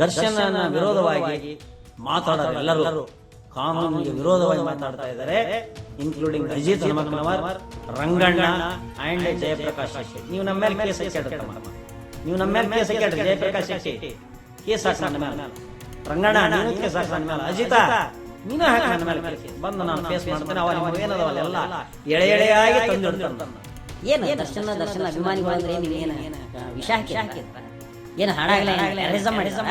ದರ್ಶನ ವಿರೋಧವಾಗಿ ಮಾತಾಡೋರು ಎಲ್ಲರೂ ಕಾನೂನಿಗೆ ವಿರೋಧವಾಗಿ ಮಾತಾಡ್ತಾ ಇದ್ದಾರೆ ಇನ್ಕ್ಲೂಡಿಂಗ್ ಅಜಿತ್ ಹನುಮಕ್ಕನವರ್ ರಂಗಣ್ಣ ಅಂಡ್ ಜಯಪ್ರಕಾಶ್ ಶೆಟ್ಟಿ. ನೀವು ನಮ್ಮ ಮೇಲೆ ಕೇಸ್ ಹಾಕಿಡ್ತಮ್ಮ ನೀವು ನಮ್ಮ ಮೇಲೆ ಕೇಸ್ ಹಾಕಿಡ್ರಿ ಜಯಪ್ರಕಾಶ್ ಶೆಟ್ಟಿ, ಕೇಸ್ ಹಾಕಿ ನನ್ನ ಮೇಲೆ. ರಂಗಣ್ಣ, ನೀನು ಕೇಸ್ ಹಾಕಿ ನನ್ನ ಮೇಲೆ. ಅಜಿತ, ನೀನು ಹಾಕಿ ನನ್ನ ಮೇಲೆ ಕೇಸ್ ಬಂದು ನಾನು ಫೇಸ್ ಮಾಡ್ತೇನೆ. ಅವ ನಿಮಗೆ ಏನದವಲ್ಲ ಎಲ್ಲ ಎಳೆ ಎಳೆಯಾಗಿ ತಂದು ಏನು ದರ್ಶನ ದರ್ಶನ, ಅಭಿಮಾನಿಗಳು ಅಂದ್ರೆ ನೀವು ಏನು ವಿಷ ಹಾಕಿ ಏನು ಹಾಡಾಗಲ್ಲ ಟೆರರಿಸಂ ಮಾಡಿದಾರ?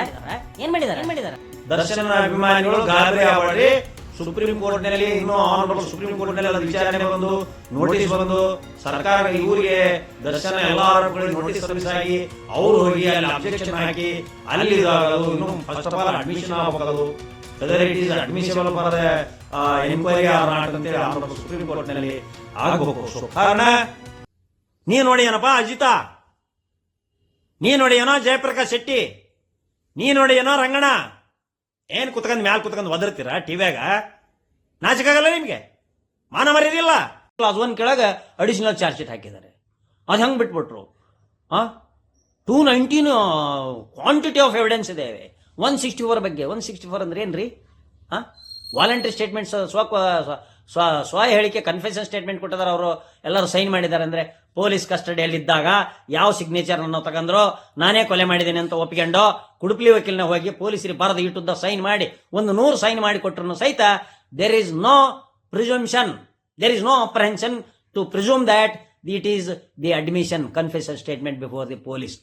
ಏನ್ ಮಾಡಿದಾರೆ? ಏನ್ ಮಾಡಿದಾರೆ? ದರ್ಶನ ಅಭಿಮಾನಿಗಳು ಗಾಬರಿ ಆಗಬೇಡಿ ಸುಪ್ರೀಂ ಕೋರ್ಟ್ನಲ್ಲಿ ಇನ್ನೂ ಆನರಬಲ್ ಸುಪ್ರೀಂ ಕೋರ್ಟ್ನಲ್ಲಿ ಅದು ವಿಚಾರಣೆ ಬಂದು ನೋಟಿಸ್ ಬಂದು ಸರ್ಕಾರ ಇವರಿಗೆ ದರ್ಶನ ಎಲ್ಲ ಆರೋಪಗಳಿಗೆ ನೋಟಿಸ್ ಸರ್ವಿಸ್ ಆಗಿ ಅವ್ರು ಹೋಗಿ ಅಲ್ಲಿ ಅಬ್ಜೆಕ್ಷನ್ ಹಾಕಿ ಅಲ್ಲಿ ಇದಾಗೋದು ಇನ್ನು ಫಸ್ಟ್ ಆಫ್ ಆಲ್ ಅಡ್ಮಿಷನ್ ಆಗಬಹುದು whether it is admission for enquiry or not ಅಂತೇಳಿ ಆನರಬಲ್ ಸುಪ್ರೀಂ ಕೋರ್ಟ್ನಲ್ಲಿ ಆಗಬೇಕು. ಸೊ ಕಾರಣ ನೀ ನೋಡಿ ಏನಪ್ಪ ಅಜಿತಾ? ನೀ ನೋಡಿ ಏನೋ ಜಯಪ್ರಕಾಶ್ ಶೆಟ್ಟಿ? ನೀ ರಂಗಣ ಏನು ಕುತ್ಕೊಂಡು ಮ್ಯಾಲ ಕುತ್ಕೊಂಡ್ ಒದರ್ತೀರ ಟಿವ್ಯಾಗ ನಾಚಿಕಾಗಲ್ಲ ನಿಮಗೆ? ಮಾನ ಮರ್ಯಾದಿಲ್ಲ ಕ್ಲಾಸ್ ಒನ್ ಕೆಳಗೆ ಅಡಿಷನಲ್ ಚಾರ್ಜ್ ಶೀಟ್ ಹಾಕಿದ್ದಾರೆ. ಅದು ಹೆಂಗ್ ಬಿಟ್ಬಿಟ್ರು? ಆ? Two nineteen quantity of evidence ಇದೆ. ಒನ್ ಸಿಕ್ಸ್ಟಿ ಫೋರ್ ಬಗ್ಗೆ. ಒನ್ ಸಿಕ್ಸ್ಟಿ ಫೋರ್ ಅಂದ್ರೆ ಏನ್ರಿ? ಆ? ವಾಲಂಟ್ರಿ ಸ್ಟೇಟ್ಮೆಂಟ್ಸ್ ಸ್ವ- ಸ್ವ ಸ್ವ ಹೇಳಿಕೆ ಕನ್ಫೆಷನ್ ಸ್ಟೇಟ್ಮೆಂಟ್ ಕೊಟ್ಟಿದ್ದಾರೆ ಅವರು. ಎಲ್ಲರೂ ಸೈನ್ ಮಾಡಿದ್ದಾರೆ ಅಂದ್ರೆ ಪೊಲೀಸ್ ಕಸ್ಟಡಿಯಲ್ಲಿದ್ದಾಗ ಯಾವ ಸಿಗ್ನೇಚರ್ ಅನ್ನು ತಗೊಂಡ್ರೋ ನಾನೇ ಕೊಲೆ ಮಾಡಿದ್ದೀನಿ ಅಂತ ಒಪ್ಪಿಕೊಂಡು ಕುಡುಪ್ಲಿ ವಕೀಲನ ಹೋಗಿ ಪೊಲೀಸರಿಗೆ ಬರೆದು ಇಟ್ಟುದ್ದ ಸೈನ್ ಮಾಡಿ ಒಂದು ನೂರು ಸೈನ್ ಮಾಡಿ ಕೊಟ್ಟರು ಸಹಿತ there is no presumption there is no apprehension to presume that it is the admission confession statement before the police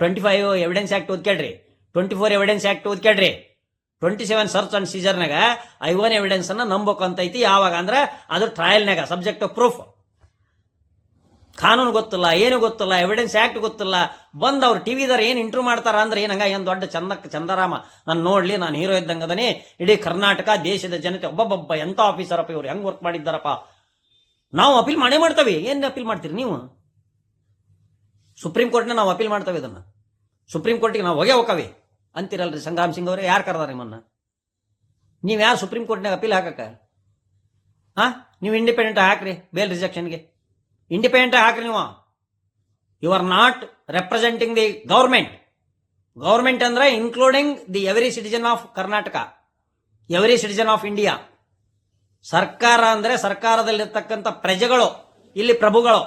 twenty five evidence act ಓದ್ಕೇಳ್ರಿ. Twenty four evidence act ಓದ್ಕೇಳ್ರಿ. ಟ್ವೆಂಟಿ ಸೆವೆನ್ ಸರ್ಚ್ ಅಂಡ್ ಸೀಜರ್ನಾಗ I one evidence ಅನ್ನ ನಂಬಬೇಕು ಅಂತ ಯಾವಾಗ? ಅಂದ್ರೆ ಅದು ಟ್ರಯಲ್ನಾಗ subject of proof ಕಾನೂನು ಗೊತ್ತಿಲ್ಲ, ಏನು ಗೊತ್ತಿಲ್ಲ ಎವಿಡೆನ್ಸ್ ಆಕ್ಟ್ ಗೊತ್ತಿಲ್ಲ. ಬಂದ್ ಅವ್ರು ಟಿವಿದಾರ ಏನು ಇಂಟ್ರೂ ಮಾಡ್ತಾರ ಅಂದ್ರೆ ಏನಂಗ? ಏನು ದೊಡ್ಡ ಚಂದಕ್ಕೆ ಚಂದರಾಮ. ನಾನು ನೋಡ್ಲಿ, ನಾನು ಹೀರೋ ಇದ್ದಂಗದನೇ ಇಡೀ ಕರ್ನಾಟಕ, ದೇಶದ ಜನತೆ ಒಬ್ಬೊಬ್ಬ ಆಫೀಸರ್ ಅಪ್ಪ ಇವ್ರು ಹೆಂಗ್ ವರ್ಕ್ ಮಾಡಿದ್ದಾರಪ್ಪ? ನಾವು ಅಪೀಲ್ ಮಾಡೇ ಮಾಡ್ತೇವೆ. ಏನು ಅಪೀಲ್ ಮಾಡ್ತೀರಿ ನೀವು? ಸುಪ್ರೀಂ ಕೋರ್ಟ್ನ ನಾವು ಅಪೀಲ್ ಮಾಡ್ತೇವೆ ಇದನ್ನು. ಸುಪ್ರೀಂ ಕೋರ್ಟಿಗೆ ನಾವು ಹೋಗೇ ಹೋಗವಿ ಅಂತಿರಲ್ರಿ ಸಂಗ್ರಾಮ್ ಸಿಂಗ್ ಅವರೇ? ಯಾರು ಕರೆದಾರ ನಿಮ್ಮನ್ನ? ನೀವು ಯಾರು ಸುಪ್ರೀಂ ಕೋರ್ಟ್ನಾಗ ಅಪೀಲ್ ಹಾಕಕ್ಕ? ಹಾ ನೀವು ಇಂಡಿಪೆಂಡೆಂಟ್ ಹಾಕ್ರಿ ಬೇಲ್ ರಿಜೆಕ್ಷನ್ಗೆ ಇಂಡಿಪೆಂಡೆಂಟ್ ಹಾಕ್ರಿ ನೀವು. You are not representing the government government ಅಂದ್ರೆ including the every citizen of Karnataka every citizen of India ಸರ್ಕಾರ ಅಂದ್ರೆ ಸರ್ಕಾರದಲ್ಲಿರ್ತಕ್ಕಂಥ ಪ್ರಜೆಗಳು, ಇಲ್ಲಿ ಪ್ರಭುಗಳು.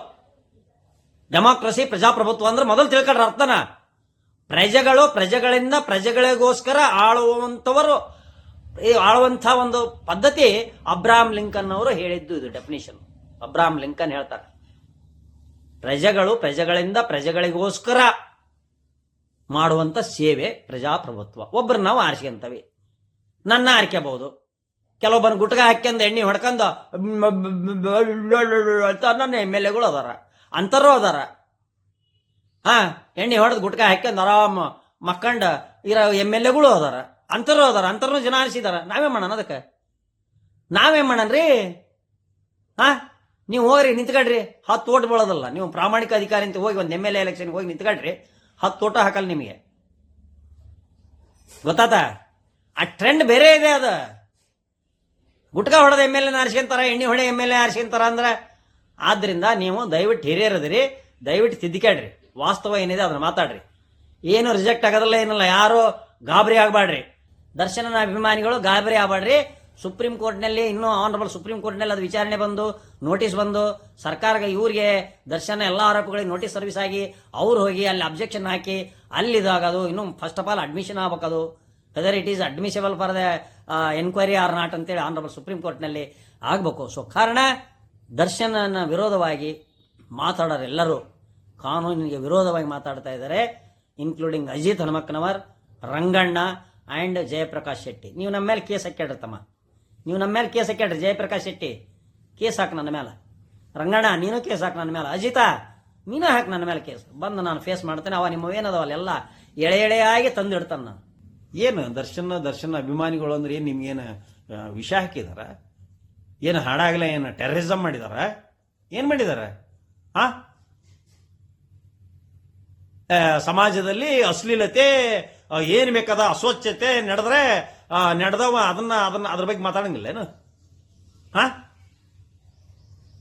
ಡೆಮಾಕ್ರಸಿ ಪ್ರಜಾಪ್ರಭುತ್ವ ಅಂದ್ರೆ ಮೊದಲು ತಿಳ್ಕೊಂಡ್ರ ಅರ್ಥನ. ಪ್ರಜೆಗಳು ಪ್ರಜೆಗಳಿಂದ ಪ್ರಜೆಗಳಿಗೋಸ್ಕರ ಆಳುವಂತವರು ಈ ಆಳುವಂತ ಒಂದು ಪದ್ಧತಿ ಅಬ್ರಾಹಂ ಲಿಂಕನ್ ಅವರು ಹೇಳಿದ್ದು ಇದು ಡೆಫಿನೇಷನ್ ಅಬ್ರಾಹಂ ಲಿಂಕನ್ ಹೇಳ್ತಾರೆ. ಪ್ರಜೆಗಳು ಪ್ರಜೆಗಳಿಂದ ಪ್ರಜೆಗಳಿಗೋಸ್ಕರ ಮಾಡುವಂತ ಸೇವೆ ಪ್ರಜಾಪ್ರಭುತ್ವ ಒಬ್ಬರು ನಾವು ಆರಿಸ್ಕೊಂತವಿ ನನ್ನ ಆರ್ಕೆಬಹುದು ಕೆಲವೊಬ್ಬನ ಗುಟ್ಕ ಹಾಕ್ಯಂದ ಎಣ್ಣೆ ಹೊಡ್ಕಂದ ಅಂತ ನನ್ನ ಎಂ ಎಲ್ ಎಗಳು ಅದಾರ ಅಂತರೂ ಅದಾರ ಹಾ ಎಣ್ಣೆ ಹೊಡೆದು ಗುಟ್ಕ ಹಾಕ್ಯಂದ ಆರಾಮ ಮಕ್ಕಂಡ ಇರೋ ಎಂ ಎಲ್ ಎಗಳು ಅದಾರ ಅಂತರೂ ಅದಾರ ಅಂತರೂ ಜನ ಆರಿಸಿದಾರ ನಾವೇ ಮಾಡೋಣ ಅದಕ್ಕೆ ನಾವೇ ರೀ ಹಾ ನೀವು ಹೋಗ್ರಿ ನಿಂತ್ಕೊಳ್ರಿ ಹತ್ತು ಓಟ್ ಬೀಳೋದಲ್ಲ. ನೀವು ಪ್ರಾಮಾಣಿಕ ಅಧಿಕಾರಿ ಅಂತ ಹೋಗಿ ಒಂದು ಎಂ ಎಲ್ ಎ ಎಲೆಕ್ಷನ್ಗೆ ಹೋಗಿ ನಿಂತ್ಕೊಳ್ರಿ ಹತ್ತು ಓಟ ಹಾಕಲ್ಲ ನಿಮಗೆ. ಗೊತ್ತಾತ? ಆ ಟ್ರೆಂಡ್ ಬೇರೆ ಇದೆ ಅದು. ಗುಟ್ಕಾ ಹೊಡೆದ ಎಂ ಎಲ್ ಎನ ಆರಿಸ್ಕೊಂತಾರ ಎಣ್ಣೆ ಹೊಡೆ ಎಂ ಎಲ್ ಎ ಆರಿಸ್ಕೊಂತಾರ ಅಂದ್ರೆ, ಆದ್ರಿಂದ ನೀವು ದಯವಿಟ್ಟು ಹಿರಿಯರದ್ರಿ ದಯವಿಟ್ಟು ತಿದ್ದಿಕ್ಯಾಡ್ರಿ. ವಾಸ್ತವ ಏನಿದೆ ಅದನ್ನ ಮಾತಾಡ್ರಿ. ಏನು ರಿಜೆಕ್ಟ್ ಆಗೋದಲ್ಲ, ಏನಿಲ್ಲ. ಯಾರು ಗಾಬರಿ ಆಗಬೇಡ್ರಿ ದರ್ಶನನ ಅಭಿಮಾನಿಗಳು ಗಾಬರಿ ಆಗಬೇಡ್ರಿ ಸುಪ್ರೀಂ ಕೋರ್ಟ್ನಲ್ಲಿ ಇನ್ನೂ ಆನರಬಲ್ ಸುಪ್ರೀಂ ಕೋರ್ಟ್ನಲ್ಲಿ ಅದು ವಿಚಾರಣೆ ಬಂದು ನೋಟಿಸ್ ಬಂದು, ಸರ್ಕಾರಕ್ಕೆ ಇವರಿಗೆ ದರ್ಶನ ಎಲ್ಲ ಆರೋಪಗಳಿಗೆ ನೋಟಿಸ್ ಸರ್ವಿಸ್ ಆಗಿ ಅವ್ರು ಹೋಗಿ ಅಲ್ಲಿ ಅಬ್ಜೆಕ್ಷನ್ ಹಾಕಿ ಅಲ್ಲಿ ಇದಾಗೋದು ಇನ್ನು first of all admission ಆಗ್ಬೇಕದು. Whether it is admissible for the enquiry or not ಅಂತೇಳಿ ಆನರಬಲ್ ಸುಪ್ರೀಂ ಕೋರ್ಟ್ನಲ್ಲಿ ಆಗಬೇಕು. ಸೊ ಕಾರಣ ದರ್ಶನನ ವಿರೋಧವಾಗಿ ಮಾತಾಡೋರೆಲ್ಲರೂ ಕಾನೂನಿಗೆ ವಿರೋಧವಾಗಿ ಮಾತಾಡ್ತಾ ಇದ್ದಾರೆ ಇನ್ಕ್ಲೂಡಿಂಗ್ ಅಜಿತ್ ಹನುಮಕ್ಕನವರ್, ರಂಗಣ್ಣ ಆ್ಯಂಡ್ ಜಯಪ್ರಕಾಶ್ ಶೆಟ್ಟಿ. ನೀವು ನಮ್ಮ ಮೇಲೆ ಕೇಸ್ ಹಾಕ್ಯಾಡ್ರತಮ್ಮ ನೀವು ನಮ್ಮ ಮೇಲೆ ಕೇಸ್ ಹಾಕ್ಯಾಡ್ರಿ ಜಯಪ್ರಕಾಶ್ ಶೆಟ್ಟಿ, ಕೇಸ್ ಹಾಕಿ ನನ್ನ ಮೇಲೆ. ರಂಗಣ್ಣ, ನೀನು ಕೇಸ್ ಹಾಕಿ ನನ್ನ ಮೇಲೆ. ಅಜಿತಾ, ನೀನು ಹಾಕಿ ನನ್ನ ಮೇಲೆ ಕೇಸ್. ಬಂದು ನಾನು ಫೇಸ್ ಮಾಡ್ತೇನೆ. ಅವ ನಿಮ್ಮ ಏನದವಲ್ಲ, ಎಲ್ಲ ಎಳೆ ಎಳೆಯಾಗಿ ತಂದು ಇಡ್ತಾನೆ ನಾನು. ಏನು ದರ್ಶನ ದರ್ಶನ ಅಭಿಮಾನಿಗಳು ಅಂದ್ರೆ ಏನು ನಿಮ್ಗೇನು ವಿಷ ಹಾಕಿದಾರ? ಏನು ಹಾಡಾಗ್ಲೇ ಏನು ಟೆರರಿಸಮ್ ಮಾಡಿದಾರ? ಏನು ಮಾಡಿದಾರ? ಆ? ಸಮಾಜದಲ್ಲಿ ಅಶ್ಲೀಲತೆ ಏನು ಬೇಕಾದ ಅಸ್ವಚ್ಛತೆ ನಡೆದ್ರೆ ನಡೆದವ ಅದನ್ನ ಅದನ್ನ, ಅದ್ರ ಬಗ್ಗೆ ಮಾತಾಡಂಗಿಲ್ಲ ಏನು? ಹಾ?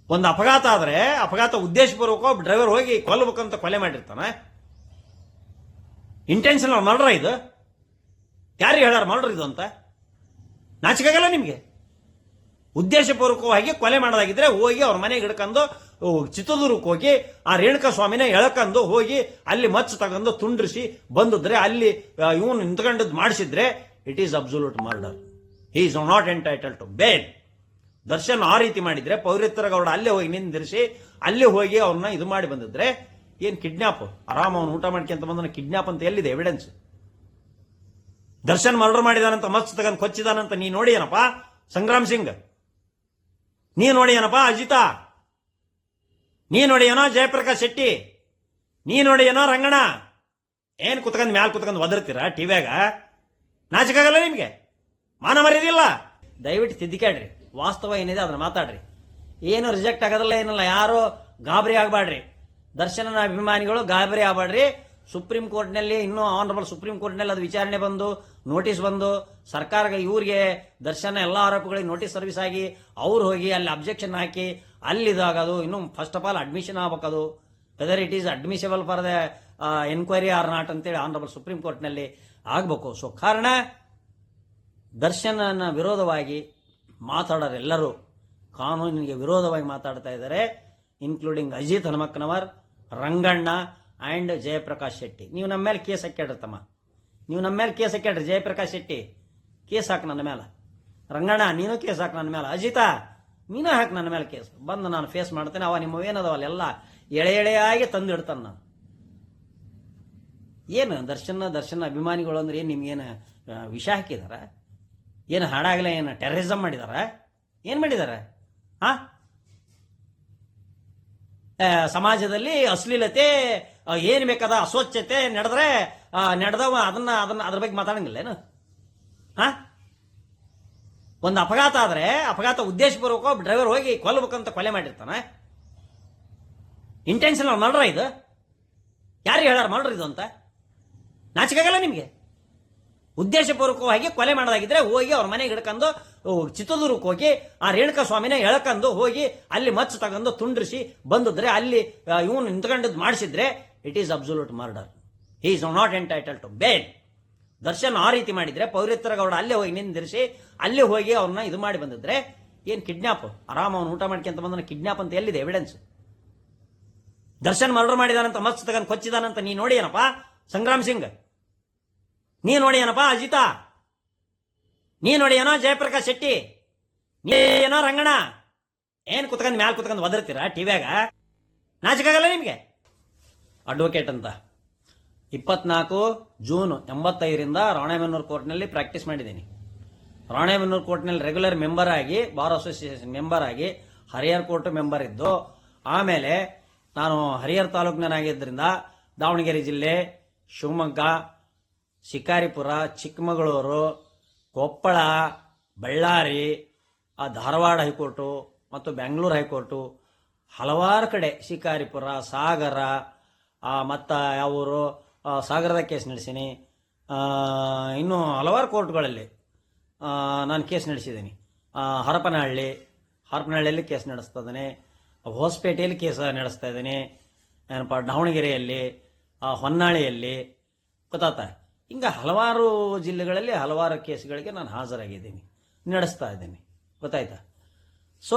ಒಂದು ಅಪಘಾತ ಆದ್ರೆ ಅಪಘಾತ ಉದ್ದೇಶಪೂರ್ವಕ ಡ್ರೈವರ್ ಹೋಗಿ ಕೊಲ್ಲಬೇಕಂತ ಕೊಲೆ ಮಾಡಿರ್ತಾನೆ. ಇಂಟೆನ್ಷನಲ್ ಮರ್ಡರ್ ಇದು. ಯಾರಿಗೆ ಹೇಳಾರ ಮಾಡ್ರಿ ಇದು ಅಂತ? ನಾಚಿಕಾಗಲ್ಲ ನಿಮಗೆ. ಉದ್ದೇಶಪೂರ್ವಕವಾಗಿ ಕೊಲೆ ಮಾಡೋದಾಗಿದ್ರೆ ಹೋಗಿ ಅವ್ರ ಮನೆಗೆ ಹಿಡ್ಕೊಂಡು ಚಿತ್ರದುರ್ಗಕ್ಕೆ ಹೋಗಿ ಆ ರೇಣುಕಾ ಸ್ವಾಮಿನ ಎಳ್ಕೊಂಡು ಹೋಗಿ ಅಲ್ಲಿ ಮಚ್ಚು ತಗೊಂಡು ತುಂಡ್ರಿಸಿ ಬಂದಿದ್ರೆ ಅಲ್ಲಿ ಇವನು ನಿಂತ್ಕೊಂಡದ್ದು ಮಾಡಿಸಿದ್ರೆ it is absolute murder he is not entitle to bail Darshan ಆ ರೀತಿ ಮಾಡಿದ್ರೆ ಪೌರತ್ವರ ಗೌಡ ಅಲ್ಲೇ ಹೋಗಿ ನಿಂದಿರಿಸಿ, ಅಲ್ಲೇ ಹೋಗಿ ಅವ್ರನ್ನ ಇದು ಮಾಡಿ ಬಂದಿದ್ರೆ ಏನು ಕಿಡ್ನಾಪ್ ಆರಾಮ ಅವ್ನು ಊಟ ಮಾಡ್ಕೊಂತ ಬಂದನ ಕಿಡ್ನಾಪ್ ಅಂತ ಎಲ್ಲಿದೆ? ಎವಿಡೆನ್ಸ್ ದರ್ಶನ್ ಮರ್ಡರ್ ಮಾಡಿದಾನಂತ ಮಸ್ತ್ ತಗೊಂಡ್ ಕೊಚ್ಚಿದಾನಂತ ನೀ ನೋಡಿ ಏನಪ್ಪ? ಸಂಗ್ರಾಮ್ ಸಿಂಗ್. ನೀ ನೋಡಿ ಏನಪ್ಪ? ಅಜಿತಾ. ನೀ ನೋಡಿ ಏನೋ ಜಯಪ್ರಕಾಶ್ ಶೆಟ್ಟಿ. ನೀ ನೋಡಿ ಏನೋ ರಂಗಣ ಏನು ಕುತ್ಕೊಂಡ್ ಮ್ಯಾಲ್ ಕುತ್ಕೊಂಡ್ ಒದರ್ತೀರಾ? ಟಿವ್ಯಾಗ ನಾಚಿಕಾಗಲ್ಲ ನಿಮಗೆ? ಮಾನ ಮರ್ಯಾದಿಲ್ಲ ದಯವಿಟ್ಟು ತಿದ್ದಿಕಾಡ್ರಿ ವಾಸ್ತವ ಏನಿದೆ ಅದನ್ನ ಮಾತಾಡ್ರಿ. ಏನು ರಿಜೆಕ್ಟ್ ಆಗೋದಿಲ್ಲ, ಏನಿಲ್ಲ, ಯಾರು ಗಾಬರಿ ಆಗಬೇಡ್ರಿ ದರ್ಶನನ ಅಭಿಮಾನಿಗಳು ಗಾಬರಿ ಆಗಬೇಡ್ರಿ ಸುಪ್ರೀಂ ಕೋರ್ಟ್ನಲ್ಲಿ ಇನ್ನೂ ಆನರಬಲ್ ಸುಪ್ರೀಂ ಕೋರ್ಟ್ನಲ್ಲಿ ಅದು ವಿಚಾರಣೆ ಬಂದು ನೋಟಿಸ್ ಬಂದು ಸರ್ಕಾರ ಇವ್ರಿಗೆ ದರ್ಶನ ಎಲ್ಲ ಆರೋಪಗಳಿಗೆ ನೋಟಿಸ್ ಸರ್ವಿಸ್ ಆಗಿ ಅವ್ರು ಹೋಗಿ ಅಲ್ಲಿ ಅಬ್ಜೆಕ್ಷನ್ ಹಾಕಿ ಅಲ್ಲಿ ಇದಾಗೋದು ಇನ್ನು first of all admission ಆಗ್ಬೇಕದು. Whether it is admissible for the enquiry or not ಅಂತೇಳಿ ಆನರಬಲ್ ಸುಪ್ರೀಂ ಕೋರ್ಟ್ನಲ್ಲಿ ಆಗಬೇಕು. ಸೊ ಕಾರಣ, ದರ್ಶನನ ವಿರೋಧವಾಗಿ ಮಾತಾಡೋರೆಲ್ಲರೂ ಕಾನೂನಿಗೆ ವಿರೋಧವಾಗಿ ಮಾತಾಡ್ತಾ ಇದ್ದಾರೆ ಇನ್ಕ್ಲೂಡಿಂಗ್ ಅಜಿತ್ ಹನುಮಕ್ಕನವರ್, ರಂಗಣ್ಣ ಆ್ಯಂಡ್ ಜಯಪ್ರಕಾಶ್ ಶೆಟ್ಟಿ. ನೀವು ನಮ್ಮ ಮೇಲೆ ಕೇಸ್ ಹಾಕ್ಯಾಡ್ರಿ ತಮ್ಮ ನೀವು ನಮ್ಮ ಮೇಲೆ ಕೇಸ್ ಹಾಕ್ಯಾಡ್ರಿ, ಜಯಪ್ರಕಾಶ್ ಶೆಟ್ಟಿ. ಕೇಸ್ ಹಾಕಿ ನನ್ನ ಮೇಲೆ. ರಂಗಣ್ಣ, ನೀನು ಕೇಸ್ ಹಾಕಿ ನನ್ನ ಮೇಲೆ. ಅಜಿತಾ, ನೀನು ಹಾಕಿ ನನ್ನ ಮೇಲೆ ಕೇಸ್. ಬಂದು ನಾನು ಫೇಸ್ ಮಾಡ್ತೇನೆ. ಅವ ನಿಮ್ಮ ಏನದವಲ್ಲ ಎಲ್ಲ ಎಳೆ ಎಳೆಯಾಗಿ ತಂದಿಡ್ತಾನೆ ನಾನು. ಏನು ದರ್ಶನ ದರ್ಶನ ಅಭಿಮಾನಿಗಳು ಅಂದ್ರೆ ಏನು ನಿಮ್ಗೇನು ವಿಷ ಹಾಕಿದಾರ? ಏನು ಹಾಡಾಗಲ್ಲ ಏನು ಟೆರರಿಸಮ್ ಮಾಡಿದಾರ? ಏನು ಮಾಡಿದಾರ? ಹಾ ಸಮಾಜದಲ್ಲಿ ಅಶ್ಲೀಲತೆ ಏನು ಬೇಕಾದ ಅಸ್ವಚ್ಛತೆ ನಡೆದ್ರೆ ನಡೆದವ ಅದನ್ನ ಅದನ್ನ ಅದ್ರ ಬಗ್ಗೆ ಮಾತಾಡಂಗಿಲ್ಲ ಏನು? ಹಾ ಒಂದು ಅಪಘಾತ ಆದ್ರೆ ಅಪಘಾತ ಉದ್ದೇಶಪೂರ್ವಕ ಡ್ರೈವರ್ ಹೋಗಿ ಕೊಲ್ಲಬೇಕಂತ ಕೊಲೆ ಮಾಡಿರ್ತಾನೆ. ಇಂಟೆನ್ಷನಲ್ ಮರ್ಡ್ರ ಇದು? ಯಾರಿಗೆ ಹೇಳಾರ ಮರ್ಡ್ರ್ ಇದು ಅಂತ? ನಾಚಿಕಾಗಲ್ಲ ನಿಮಗೆ. ಉದ್ದೇಶಪೂರ್ವಕವಾಗಿ ಕೊಲೆ ಮಾಡೋದಾಗಿದ್ರೆ ಹೋಗಿ ಅವ್ರ ಮನೆಗೆ ಹಿಡ್ಕೊಂಡು ಚಿತ್ರದುರ್ಗಕ್ಕೆ ಹೋಗಿ, ಆ ರೇಣುಕಾ ಸ್ವಾಮಿನ ಎಳ್ಕೊಂಡು ಹೋಗಿ ಅಲ್ಲಿ ಮಚ್ಚು ತಗೊಂಡು ತುಂಡ್ರಿಸಿ ಬಂದಿದ್ರೆ ಅಲ್ಲಿ ಇವನು ನಿಂತ್ಕೊಂಡದ್ದು ಮಾಡಿಸಿದ್ರೆ it is absolute murder he is not entitle to bail Darshan ಆ ರೀತಿ ಮಾಡಿದ್ರೆ ಪೌರಿತ್ರ ಗೌಡ ಅಲ್ಲೇ ಹೋಗಿ ನಿಂದಿರಿಸಿ, ಅಲ್ಲೇ ಹೋಗಿ ಅವ್ರನ್ನ ಇದು ಮಾಡಿ ಬಂದಿದ್ರೆ ಏನ್ ಕಿಡ್ನಾಪ್ ಆರಾಮ ಅವ್ನು ಊಟ ಮಾಡ್ಕೊಂತ ಬಂದನ ಕಿಡ್ನಾಪ್ ಅಂತ ಎಲ್ಲಿದೆ ಎವಿಡೆನ್ಸ್ ದರ್ಶನ್ ಮರ್ಡರ್ ಮಾಡಿದಾನಂತ ಮಸ್ತ್ ತಗೊಂಡು ಕೊಚ್ಚಿದಾನಂತ ನೀ ನೋಡಿ ಏನಪ್ಪ? ಸಂಗ್ರಾಮ್ ಸಿಂಗ್. ನೀ ನೋಡಿಯನಪ್ಪ ಅಜಿತ? ನೀ ನೋಡಿ ಏನೋ ಜಯಪ್ರಕಾಶ್ ಶೆಟ್ಟಿ? ನೀ ಏನೋ ರಂಗಣ ಏನು ಕುತ್ಕೊಂಡ್ ಮ್ಯಾಲ್ ಕುತ್ಕೊಂಡ್ ಒದರ್ತೀರಾ ಟಿವ್ಯಾಗ? ನಾಚಿಕಾಗಲ್ಲ ನಿಮಗೆ? ಅಡ್ವೊಕೇಟ್ ಅಂತ. ಇಪ್ಪತ್ನಾಲ್ಕು ಜೂನ್ ಎಂಬತ್ತೈದರಿಂದ ರಾಣೆಬೆನ್ನೂರು ಕೋರ್ಟ್ನಲ್ಲಿ ಪ್ರಾಕ್ಟೀಸ್ ಮಾಡಿದ್ದೀನಿ. ರಾಣೆಬೆನ್ನೂರು ಕೋರ್ಟ್ನಲ್ಲಿ ರೆಗ್ಯುಲರ್ ಮೆಂಬರ್ ಆಗಿ ಬಾರ್ ಅಸೋಸಿಯೇಷನ್ ಮೆಂಬರ್ ಆಗಿ, ಹರಿಹರ್ ಕೋರ್ಟ್ ಮೆಂಬರ್ ಇದ್ದು, ಆಮೇಲೆ ನಾನು ಹರಿಹರ್ ತಾಲೂಕಿನಾಗಿದ್ದರಿಂದ ದಾವಣಗೆರೆ ಜಿಲ್ಲೆ, ಶಿವಮೊಗ್ಗ ಶಿಕಾರಿಪುರ, ಚಿಕ್ಕಮಗಳೂರು, ಕೊಪ್ಪಳ, ಬಳ್ಳಾರಿ, ಆ ಧಾರವಾಡ ಹೈಕೋರ್ಟು ಮತ್ತು ಬೆಂಗಳೂರು ಹೈಕೋರ್ಟು ಹಲವಾರು ಕಡೆ ಶಿಕಾರಿಪುರ, ಸಾಗರ ಮತ್ತು ಯಾವೂರು ಊರು? ಸಾಗರದ ಕೇಸ್ ನಡೆಸೀನಿ. ಇನ್ನೂ ಹಲವಾರು ಕೋರ್ಟ್ಗಳಲ್ಲಿ ನಾನು ಕೇಸ್ ನಡೆಸಿದ್ದೀನಿ ಹರಪನಹಳ್ಳಿ, ಹರಪನಹಳ್ಳಿಯಲ್ಲಿ ಕೇಸ್ ನಡೆಸ್ತಾ ಇದ್ದೀನಿ. ಹೊಸಪೇಟೆಯಲ್ಲಿ ಕೇಸ್ ನಡೆಸ್ತಾ ಇದ್ದೀನಿ. ಏನಪ್ಪ, ದಾವಣಗೆರೆಯಲ್ಲಿ ಹೊನ್ನಾಳಿಯಲ್ಲಿ. ಗೊತ್ತಾತ ಹಿಂಗೆ ಹಲವಾರು ಜಿಲ್ಲೆಗಳಲ್ಲಿ ಹಲವಾರು ಕೇಸ್ಗಳಿಗೆ ನಾನು ಹಾಜರಾಗಿದ್ದೀನಿ. ನಡೆಸ್ತಾ ಇದ್ದೀನಿ. ಗೊತ್ತಾಯ್ತಾ? ಸೊ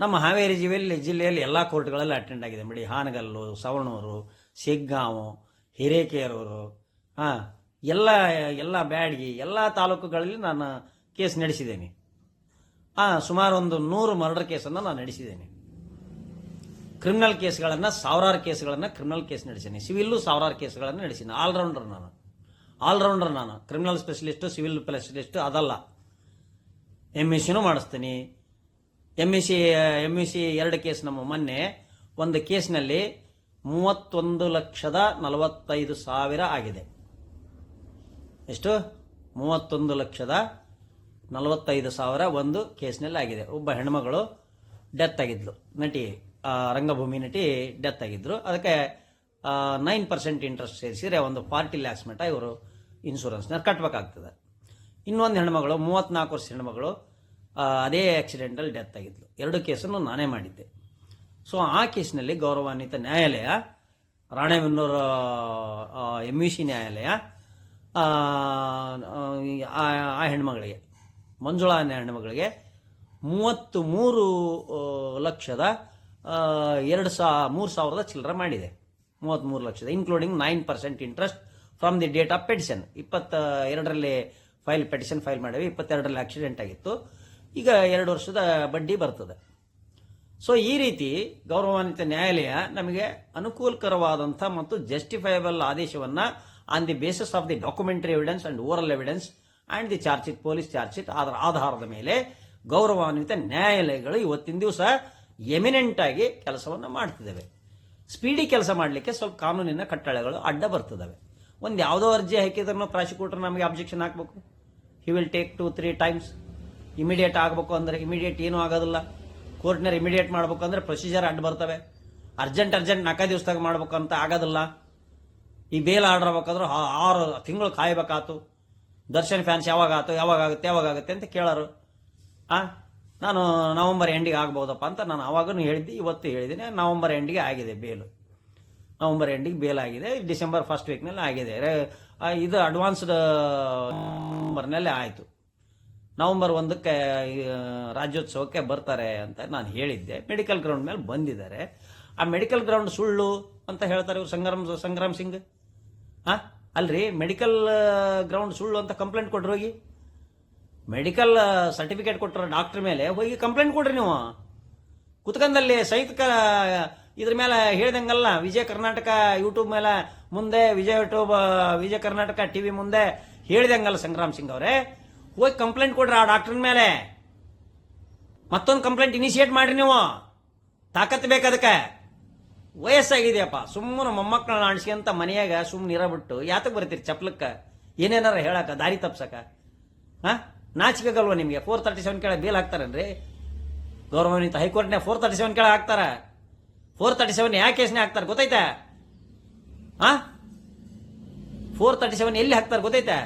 ನಮ್ಮ ಹಾವೇರಿ ಜಿಲ್ಲೆಯಲ್ಲಿ ಜಿಲ್ಲೆಯಲ್ಲಿ ಎಲ್ಲ ಕೋರ್ಟ್ಗಳಲ್ಲಿ ಅಟೆಂಡ್ ಆಗಿದೆ ಬಿಡಿ ಹಾನಗಲ್ಲು ಸವಣೂರು ಸಿಗ್ಗಾಂವ್ ಹಿರೇಕೇರೂರು, ಹಾಂ, ಎಲ್ಲ ಎಲ್ಲ ಬ್ಯಾಡ್ಗಿ, ಎಲ್ಲ ತಾಲೂಕುಗಳಲ್ಲಿ ನಾನು ಕೇಸ್ ನಡೆಸಿದ್ದೇನೆ. ಹಾಂ, ಸುಮಾರು ಒಂದು ನೂರು ಮರ್ಡರ್ ಕೇಸನ್ನು ನಾನು ನಡೆಸಿದ್ದೇನೆ. ಕ್ರಿಮಿನಲ್ ಕೇಸ್ಗಳನ್ನು, ಸಾವಿರಾರು ಕೇಸ್ಗಳನ್ನು ಕ್ರಿಮಿನಲ್ ಕೇಸ್ ನಡೆಸೀನಿ. ಸಿವಿಲ್ಲು ಸಾವಿರಾರು ಕೇಸ್ಗಳನ್ನು ನಡೆಸೀನಿ. ಆಲ್ರೌಂಡರ್ ನಾನು. ಆಲ್ರೌಂಡರ್ ನಾನು. ಕ್ರಿಮಿನಲ್ ಸ್ಪೆಷಲಿಸ್ಟು, ಸಿವಿಲ್ ಸ್ಪೆಷಲಿಸ್ಟು ಅದಲ್ಲ. ಎಂ ಎಸ್ ಸಿನೂ ಮಾಡಿಸ್ತೀನಿ. M S C M S C ಎರಡು ಕೇಸ್ ನಮ್ಮ ಮೊನ್ನೆ. ಒಂದು ಕೇಸ್ನಲ್ಲಿ ಮೂವತ್ತೊಂದು ಲಕ್ಷದ ನಲವತ್ತೈದು ಸಾವಿರ ಆಗಿದೆ. ಎಷ್ಟು? ಮೂವತ್ತೊಂದು ಲಕ್ಷದ ನಲವತ್ತೈದು ಸಾವಿರ ಒಂದು ಕೇಸ್ನಲ್ಲಿ ಆಗಿದೆ. ಒಬ್ಬ ಹೆಣ್ಮಗಳು ಡೆತ್ ಆಗಿದ್ಲು. ನಟಿ ರಂಗಭೂಮಿ ನಟಿ ಡೆತ್ ಆಗಿದ್ರು. ಅದಕ್ಕೆ ನೈನ್ ಪರ್ಸೆಂಟ್ ಇಂಟ್ರೆಸ್ಟ್ ಸೇರಿಸಿದ್ರೆ ಒಂದು ಫಾರ್ಟಿ ಲ್ಯಾಕ್ಸ್ ಮಟ್ಟ ಇವರು ಇನ್ಶೂರೆನ್ಸ್ನ ಕಟ್ಟಬೇಕಾಗ್ತದೆ ಇನ್ನೊಂದು ಹೆಣ್ಮಗಳು ಮೂವತ್ನಾಲ್ಕು ವರ್ಷ ಹೆಣ್ಮಗಳು ಅದೇ ಆಕ್ಸಿಡೆಂಟಲ್ಲಿ ಡೆತ್ ಆಗಿದ್ಲು. ಎರಡು ಕೇಸನ್ನು ನಾನೇ ಮಾಡಿದ್ದೆ. ಸೊ ಆ ಕೇಸ್ನಲ್ಲಿ ಗೌರವಾನ್ವಿತ ನ್ಯಾಯಾಲಯ ರಾಣೆಬೆನ್ನೂರು ಎಂ ಯು ಸಿ ನ್ಯಾಯಾಲಯ ಆ, ಹೆಣ್ಮಗಳಿಗೆ ಮಂಜುಳಾ ಹೆಣ್ಮಗಳಿಗೆ ಮೂವತ್ತು ಮೂರು ಲಕ್ಷದ ಎರಡು ಸಾ, ಮೂರು ಸಾವಿರದ ಚಿಲ್ಲರೆ ಮಾಡಿದೆ. ಮೂವತ್ತ್ಮೂರು ಲಕ್ಷದ including nine percent interest from the date of petition ಇಪ್ಪತ್ತ, ಎರಡರಲ್ಲಿ ಫೈಲ್ ಪೆಟಿಷನ್ ಫೈಲ್ ಮಾಡಿವಿ. ಇಪ್ಪತ್ತೆರಡರಲ್ಲಿ ಆಕ್ಸಿಡೆಂಟ್ ಆಗಿತ್ತು. ಈಗ ಎರಡು ವರ್ಷದ ಬಡ್ಡಿ ಬರ್ತದೆ. ಸೊ ಈ ರೀತಿ ಗೌರವಾನ್ವಿತ ನ್ಯಾಯಾಲಯ ನಮಗೆ ಅನುಕೂಲಕರವಾದಂಥ ಮತ್ತು ಜಸ್ಟಿಫೈಬಲ್ ಆದೇಶವನ್ನ on the basis of the documentary evidence and oral evidence and the charge sheet police charge sheet ಅದರ ಆಧಾರದ ಮೇಲೆ ಗೌರವಾನ್ವಿತ ನ್ಯಾಯಾಲಯಗಳು ಇವತ್ತಿನ ದಿವಸ ಎಮಿನೆಂಟ್ ಆಗಿ ಕೆಲಸವನ್ನು ಮಾಡ್ತಿದ್ದೇವೆ. ಸ್ಪೀಡಿ ಕೆಲಸ ಮಾಡಲಿಕ್ಕೆ ಸ್ವಲ್ಪ ಕಾನೂನಿನ ಕಟ್ಟಳೆಗಳು ಅಡ್ಡ ಬರ್ತಿದ್ದಾವೆ ಒಂದು ಯಾವುದೋ ಅರ್ಜಿ ಹಾಕಿದ್ರೂ ಪ್ರಾಸಿಕ್ಯೂಟರ್ ನಮಗೆ ಅಬ್ಜೆಕ್ಷನ್ ಹಾಕಬೇಕು. He will take two three times immediate ಆಗಬೇಕು ಅಂದರೆ ಇಮಿಡಿಯೇಟ್ ಏನೂ ಆಗೋದಿಲ್ಲ. ಕೋರ್ಟ್ನರ್ ಇಮಿಡಿಯೇಟ್ ಮಾಡಬೇಕು ಅಂದರೆ ಪ್ರೊಸೀಜರ್ ಅಡ್ಡ ಬರ್ತವೆ. ಅರ್ಜೆಂಟ್ ಅರ್ಜೆಂಟ್ ನಾಲ್ಕೈ ದಿವಸದಾಗ ಮಾಡ್ಬೇಕು ಅಂತ ಆಗೋದಿಲ್ಲ. ಈ ಬೇಲ್ ಆರ್ಡರ್ ಆಗ್ಬೇಕಾದ್ರೆ ಆರು ತಿಂಗಳು ಕಾಯಬೇಕಾಯ್ತು ದರ್ಶನ್ ಫ್ಯಾನ್ಸ್ ಯಾವಾಗ ಆತು, ಯಾವಾಗ ಆಗುತ್ತೆ ಯಾವಾಗ ಆಗುತ್ತೆ ಅಂತ ಕೇಳೋರು. ಆ? ನಾನು ನವೆಂಬರ್ ಎಂಡಿಗೆ ಆಗ್ಬೋದಪ್ಪ ಅಂತ ನಾನು ಆವಾಗೂ ಹೇಳಿದ್ದೆ, ಇವತ್ತು ಹೇಳಿದ್ದೀನಿ, ನವೆಂಬರ್ ಎಂಡಿಗೆ ಆಗಿದೆ ಬೇಲು ನವೆಂಬರ್ ಎಂಡಿಗೆ ಬೇಲ್ ಆಗಿದೆ, ಡಿಸೆಂಬರ್ ಫಸ್ಟ್ ವೀಕ್ನಲ್ಲಿ ಆಗಿದೆ. ಇದು ಅಡ್ವಾನ್ಸ್ಡ್ ನವಂಬರ್ನಲ್ಲೇ ಆಯಿತು. ನವೆಂಬರ್ ಒಂದಕ್ಕೆ ರಾಜ್ಯೋತ್ಸವಕ್ಕೆ ಬರ್ತಾರೆ ಅಂತ ನಾನು ಹೇಳಿದ್ದೆ. ಮೆಡಿಕಲ್ ಗ್ರೌಂಡ್ ಮೇಲೆ ಬಂದಿದ್ದಾರೆ. ಆ ಮೆಡಿಕಲ್ ಗ್ರೌಂಡ್ ಸುಳ್ಳು ಅಂತ ಹೇಳ್ತಾರೆ ಇವ್ರು ಸಂಗ್ರಾಮ್ ಸಂಗ್ರಾಮ್ ಸಿಂಗ್. ಹಾ ಅಲ್ರಿ? ಮೆಡಿಕಲ್ ಗ್ರೌಂಡ್ ಸುಳ್ಳು ಅಂತ ಕಂಪ್ಲೇಂಟ್ ಕೊಟ್ರು ಹೋಗಿ. ಮೆಡಿಕಲ್ ಸರ್ಟಿಫಿಕೇಟ್ ಕೊಟ್ಟರು ಡಾಕ್ಟರ್ ಮೇಲೆ, ಹೋಗಿ ಕಂಪ್ಲೇಂಟ್ ಕೊಡ್ರಿ ನೀವು. ಕುತ್ಕಂದಲ್ಲಿ ಸಹಿತ ಇದ್ರ ಮೇಲೆ ಹೇಳ್ದಂಗಲ್ಲ, ವಿಜಯ ಕರ್ನಾಟಕ ಯೂಟ್ಯೂಬ್ ಮೇಲೆ ಮುಂದೆ, ವಿಜಯ ಯೂಟ್ಯೂಬ್ ವಿಜಯ ಕರ್ನಾಟಕ ಟಿವಿ ಮುಂದೆ ಹೇಳ್ದಂಗಲ್ಲ ಸಂಗ್ರಾಮ್ ಸಿಂಗ್ ಅವರೇ. ಹೋಗಿ ಕಂಪ್ಲೇಂಟ್ ಕೊಡ್ರಿ ಆ ಡಾಕ್ಟರ್ ಮೇಲೆ. ಮತ್ತೊಂದು ಕಂಪ್ಲೇಂಟ್ ಇನಿಷಿಯೇಟ್ ಮಾಡ್ರಿ ನೀವು. ತಾಕತ್ ಬೇಕದಕ್ಕೆ ವಯಸ್ಸಾಗಿದೆಯಪ್ಪ, ಸುಮ್ಮನೆ ಮೊಮ್ಮಕ್ಕಳನ್ನ ಆಣಿಸ್ಕೊಂತ ಮನೆಯಾಗ ಸುಮ್ಮನೆ ಇರಬಿಟ್ಟು ಯಾತಕ್ಕೆ ಬರ್ತೀರಿ ಚಪ್ಲಕ್ಕೆ? ಏನೇನಾರ ಹೇಳಕ್ಕ ದಾರಿ ತಪ್ಸಕ? ಹಾ ನಾಚಿಕೆಗಲ್ವ ನಿಮಗೆ? ಫೋರ್ ತರ್ಟಿ ಸೆವೆನ್ ಕೆಳಗೆ ಬೇಲ್ ಹಾಕ್ತಾರೇನ್ರಿ? ಗೌರವಾನ್ವಿತ ಹೈಕೋರ್ಟ್ನೇ ಫೋರ್ ತರ್ಟಿ ಸೆವೆನ್ ಕೆಳಗೆ ಹಾಕ್ತಾರ. ಫೋರ್ ತರ್ಟಿ ಸೆವೆನ್ ಯಾವ ಕೇಸ್ನೇ ಹಾಕ್ತಾರೆ ಗೊತ್ತೈತಾ? ಹಾ ಫೋರ್ ತರ್ಟಿ ಸೆವೆನ್ ಎಲ್ಲಿ ಹಾಕ್ತಾರೆ ಗೊತ್ತೈತಾ?